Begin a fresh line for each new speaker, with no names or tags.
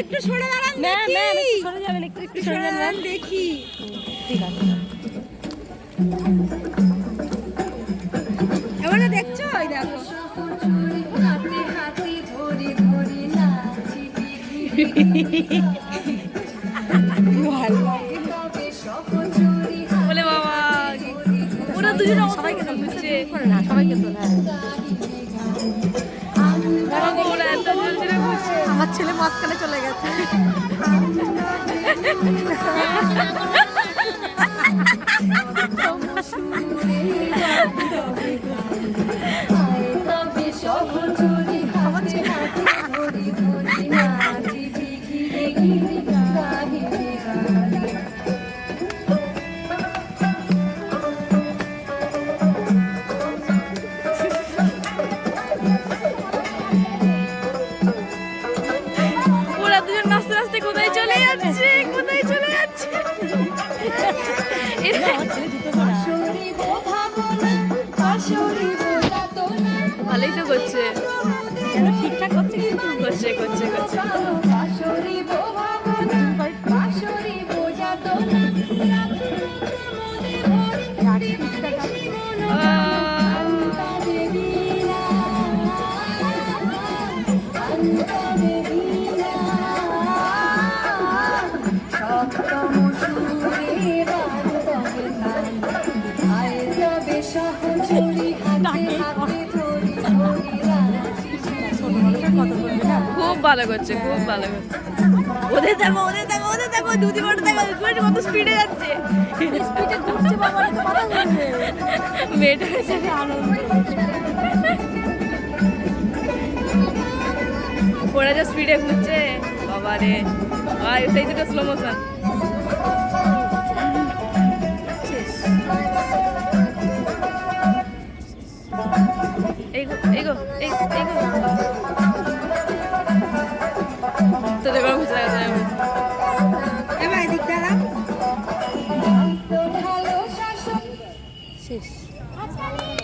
একটু সরে দাঁড়ান
ম্যাম। ম্যাম একটু সরে যাবেন একটু একটু সরে যাবেন ম্যাম।
দেখি।
ঠিক আছে
এবারে দেখছ? ওই দেখো।
বলে বাবা ওরা দুজনে সবাইকে তো সবাইকে তো
ছেলে মাঝখানে চলে গেছে।
নাচতে কোথায় চলে যাচ্ছে কোথায় চলে যাচ্ছে? ভালোই তো করছে।
ঠিকঠাক করছে
করছে করছে করছে। খুব ভালো করছে, খুব ভালো করছে। ওদের দেখো ওদের দেখো ওদের দেখো দুদি বড় দেখো দুদি কত স্পিডে যাচ্ছে
স্পিডে ঘুরছে বাবা তো কথা বলছে
মেয়েটা হয়েছে ওরা যা স্পিডে ঘুরছে বাবা রে ভাই সেই দুটো slow motion ego,
ego, ego, ego.